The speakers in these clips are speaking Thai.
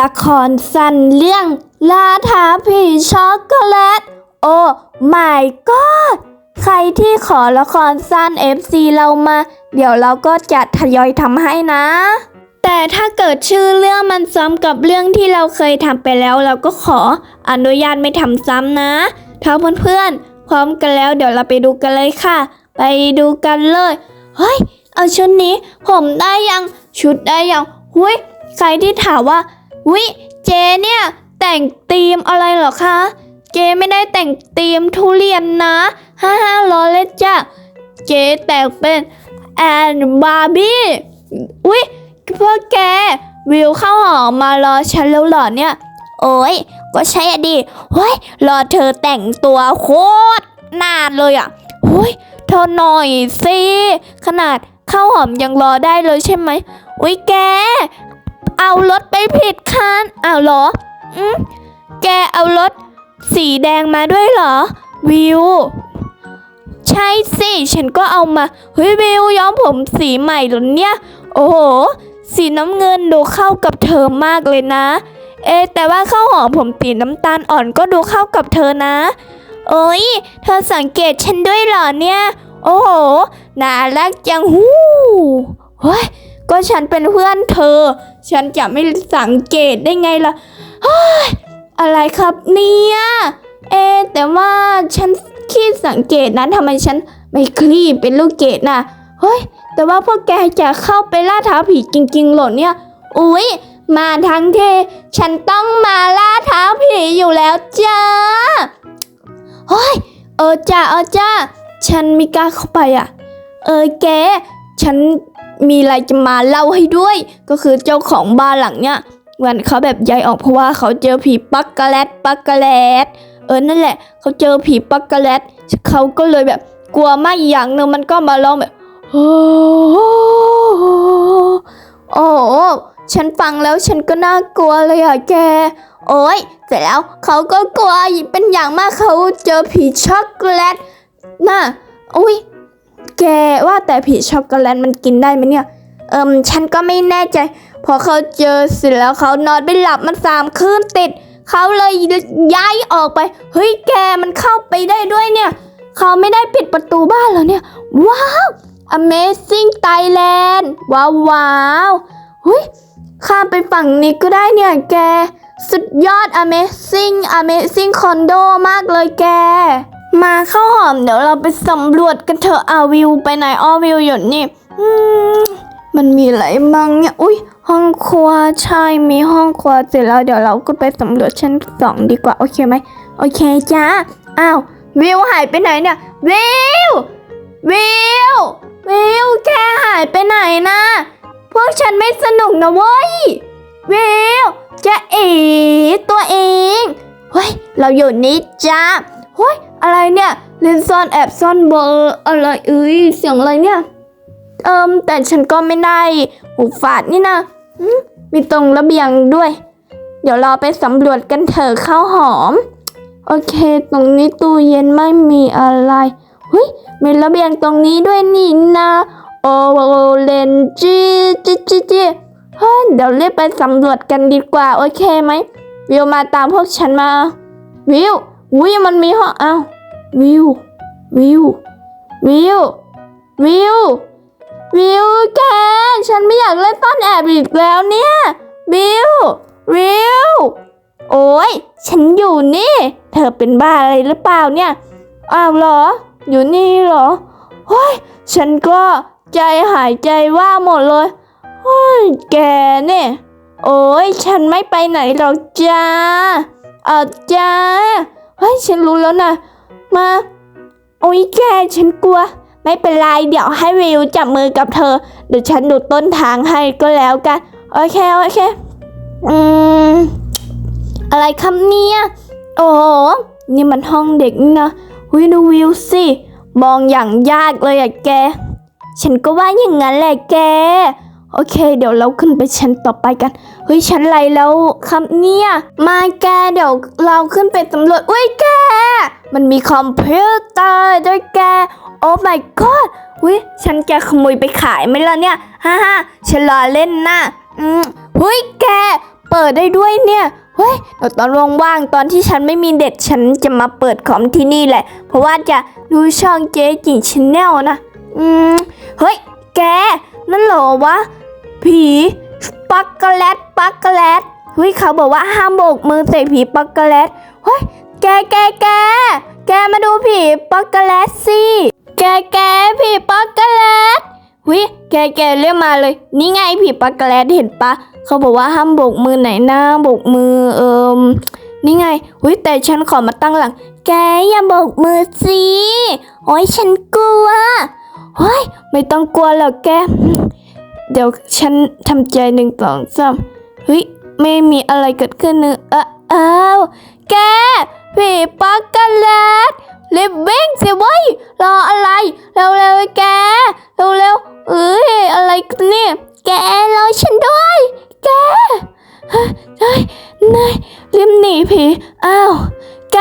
ละครสั้นเรื่องลาถาผีช็อกโกแลต โอ้ my god ใครที่ขอละครสั้น FC เรามา เดี๋ยวเราก็จะทยอยทำให้นะ แต่ถ้าเกิดชื่อเรื่องมันซ้ำกับเรื่องที่เราเคยทำไปแล้วเราก็ขออนุญาตไม่ทำซ้ำนะถ้าเพื่อนๆพร้อมกันแล้วเดี๋ยวเราไปดูกันเลยค่ะ ไปดูกันเลยเฮ้ยเอาชุดนี้ผมได้ยังชุดได้ยังหุยใครที่ถามว่า หุยเจเนี่ย แต่งธีมอะไรหรอคะ เจไม่ได้แต่งธีมทุเรียนนะฮ่าฮ่าล้อเล่นจ้ะเจแต่งเป็นแอนบาร์บี้อุ้ยพวกแกวิวเข้าหอมมารอฉันแล้วหรอเนี่ย โอ้ยก็ใช่อะดิเฮ้ยรอเธอแต่งตัวโคตรนานเลยอะเฮ้ยเธอหน่อยสิขนาดข้าวหอมยังรอได้เลยใช่ไหมอุ้ยแก เอารถไปผิดคันอ้าวเหรออืมแกเอารถสีแดงมาด้วยเหรอ วิว ใช่สิ ฉันก็เอามา เฮ้ยวิวย้อมผมสีใหม่เหรอเนี่ย โอ้โห สีน้ำเงินดูเข้ากับเธอมากเลยนะ เอ๊แต่ว่าข้าวหอมผมสีน้ำตาลอ่อนก็ดูเข้ากับเธอนะเอ้ย เธอสังเกตฉันด้วยเหรอเนี่ย โอ้โห น่ารักจังหูเฮ้ย ก็ฉันเป็นเพื่อนเธอ ฉันจะไม่สังเกตได้ไงล่ะเฮ้ยอะไรครับเนี่ยเอ แต่ว่าฉันขี้สังเกตนะทำไมฉันไม่คลี่เป็นลูกเกดนะเฮ้ย แต่ว่าพวกแกจะเข้าไปล่าท้าผีจริงๆหรอเนี่ย อุ๊ยมาทั้งเท ฉันต้องมาล่าท้าผีอยู่แล้วจ้าเฮ้ย เออจ้าเออจ้า ฉันไมีกล้าเข้าไปอะ เออแก ฉัน มีอะไรจะมาเล่าให้ด้วย ก็คือเจ้าของบ้านหลังเนี้ยวันเขาแบบย้ายออกเพราะว่าเขาเจอผีปักกะแลตปักกะแลตเออนั่นแหละ เขาเจอผีปักกะแลตเขาก็เลยแบบกลัวมากอย่างหนึ่งมันก็มาร้องแบบโอ้โอ้ฉันฟังแล้วฉันก็น่ากลัวเลยอะแก โอ้ยเสร็จแล้วเขาก็กลัวเป็นอย่างมากเขาเจอผีช็อกโกแลตน่ะอุ้ย แกว่าแต่ผีช็อกโกแลตมันกินได้ไหมเนี่ย เอิมฉันก็ไม่แน่ใจ พอเขาเจอเสร็จแล้วเขานอนไม่หลับมันสามคืนติด เขาเลยย้ายออกไป เฮ้ยแกมันเข้าไปได้ด้วยเนี่ย เขาไม่ได้ปิดประตูบ้านหรอเนี่ย ว้าว Amazing Thailand ว้าวว้าวเฮ้ยข้ามไปฝั่งนี้ก็ได้เนี่ยแก สุดยอด Amazing Amazing Condo มากเลยแก มาเข้าวหอมเดี๋ยวเราไปสำรวจกันเถอะอาวิวไปไหนออวิวอยู่นี่มมันมีอะไรบ้างเนี่ย อุ้ยห้องครัวใช่มีห้องครัวเสร็จแล้วเดี๋ยวเราก็ไปสำรวจชั้นสองดีกว่า โอเคไหมโอเคจ้าอ้าววิวหายไปไหนเนี่ยวิววิววิวแกหายไปไหนนะพวกฉันไม่สนุกนะเว้ยวิวจะเอ๋ตัวเองเฮ้ยเราอยู่นี่จ้าเฮ้ย อะไรเนี่ยเล่นซ่อนแอบซ่อนเบอร์อะไรเอ้ยเสียงอะไรเนี่ย เอิมแต่ฉันก็ไม่ได้หูฝาดนี่นะมีตรงระเบียงด้วย เดี๋ยวเราไปสำรวจกันเถอะข้าวหอม โอเค ตรงนี้ตู้เย็นไม่มีอะไรเฮ้ยมีระเบียงตรงนี้ด้วยนี่นะโอเลนจีจีจีจีเฮ้ยเดี๋ยวเรียบไปสำรวจกันดีกว่า โอเคไหมวิวมาตามพวกฉันมา วิววิวมันมีห้องอ้าว วิว วิว วิว วิว วิวแก ฉันไม่อยากเล่นซ่อนแอบอีกแล้วเนี่ย วิว วิว โอ้ย ฉันอยู่นี่ เธอเป็นบ้าอะไรหรือเปล่าเนี่ย อ้าวเหรอ อยู่นี่เหรอเฮ้ย ฉันก็ใจหายใจว่าหมดเลยเฮ้ย แกเนี่ย โอ้ย ฉันไม่ไปไหนหรอกจ้า เออจ้า เฮ้ย ฉันรู้แล้วนะ มา โอ้ยแกฉันกลัว ไม่เป็นไร เดี๋ยวให้วิวจับมือกับเธอ เดี๋ยวฉันดูต้นทางให้ก็แล้วกัน โอเค โอเค อืม อะไรคำเนี่ย โอ้โหนี่มันห้องเด็กนะหุยดูวิวสิ มองอย่างยากเลยอะแก ฉันก็ว่าอย่างนั้นแหละแก โอเค เดี๋ยวเราขึ้นไปชั้นต่อไปกัน เฮ้ยชั้นไรแล้วครับเนี่ย มาแกเดี๋ยวเราขึ้นไปสำรวจอุ้ยแก มันมีคอมพิวเตอร์ด้วยแก โอ้ my god อุ้ยฉันจะขโมยไปขายไหมล่ะเนี่ยฮ่าฮ่าฉันรอเล่นนะอืมเฮ้ยแก เปิดได้ด้วยเนี่ยเฮ้ยเดี๋ยวตอนว่างๆตอนที่ฉันไม่มีเด็ดฉันจะมาเปิดคอมที่นี่แหละ เพราะว่าจะดูช่องเจ๊กิ่งชแนลนะ อืม เฮ้ย แก นั่นเหรอวะ ผีปักกะแลตปักกะแลตเฮ้ยเขาบอกว่าห้ามโบกมือใส่ผีปักกะแลตเฮ้ย แกแกแก แกมาดูผีปักกแลตสิ แกแกผีปักกแลตวิแกแกเรียกมาเลย นี่ไงผีปักกแลตเห็นปะ เขาบอกว่าห้ามโบกมือไหนหน้าโบกมือเอิมนี่ไงวิแต่ฉันขอมาตั้งหลังแกอย่าโบกมือสิ โอ้ยฉันกลัวเฮ้ยไม่ต้องกลัวหรอกแก เดี๋ยวฉันทำใจหนึ่งสองสามเฮ้ยไม่มีอะไรเกิดขึ้นเนอะเอ้าอ้าวแก ผีปักกะแลตรีบวิ่งสิเว้ยรออะไร เร็วๆแก เร็วๆเอ้ยอะไรเนี่ย แกรอฉันด้วย แกเฮ้ยนายรีบหนีผี อ้าว แก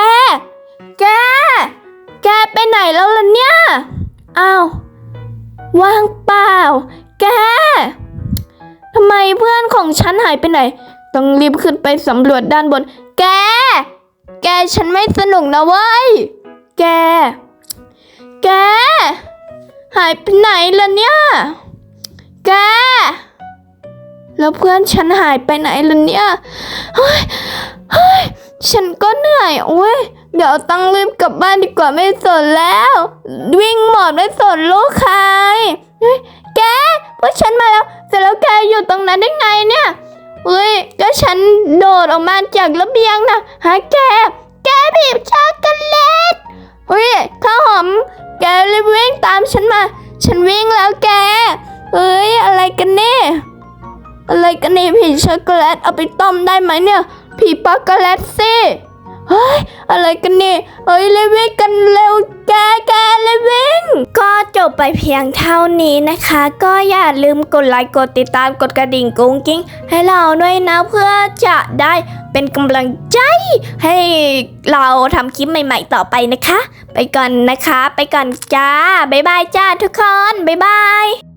แก แกไปไหนแล้วล่ะเนี่ย อ้าว ว่างเปล่า แก ทำไมเพื่อนของฉันหายไปไหน ต้องรีบขึ้นไปสำรวจด้านบน ฉันไม่สนุกนะเว้ย แก แก หายไปไหนล่ะเนี่ย แก แล้วเพื่อนฉันหายไปไหนล่ะเนี่ยเฮ้ยเฮ้ยฉันก็เหนื่อยโอ้ยเดี๋ยวต้องรีบกลับบ้านดีกว่าไม่สนแล้ว วิ่งหมดไม่สนลูกใครแกพวกฉันมาแล้วเสร็จแล้วแกอยู่ตรงนั้นได้ไงเนี่ยเฮ้ยก็ฉันโดดออกมาจากระเบียงนะหาแก บีบช็อกโกแลตเฮ้ยข้าวหอม แกรีบวิ่งตามฉันมา ฉันวิ่งแล้วแก เฮ้ย อะไรกันเนี่ยอะไรกันเนี่ยผีช็อกโกแลตเอาไปต้มได้ไหมเนี่ยผีปักโกแลตสิเฮ้ยอะไรกันเนี่ยเฮ้ยเลยวิ่งกันเร็วแกแกเลยวิ่งก็จบไปเพียงเท่านี้นะคะ ก็อย่าลืมกดไลค์กดติดตามกดกระดิ่งกุ้งกิ้งให้เราด้วยนะเพื่อจะได้ เป็นกำลังใจให้เราทำคลิปใหม่ ๆ ต่อไปนะคะ ไปก่อนนะคะ ไปก่อนจ้า บ๊ายบายจ้าทุกคน บ๊ายบาย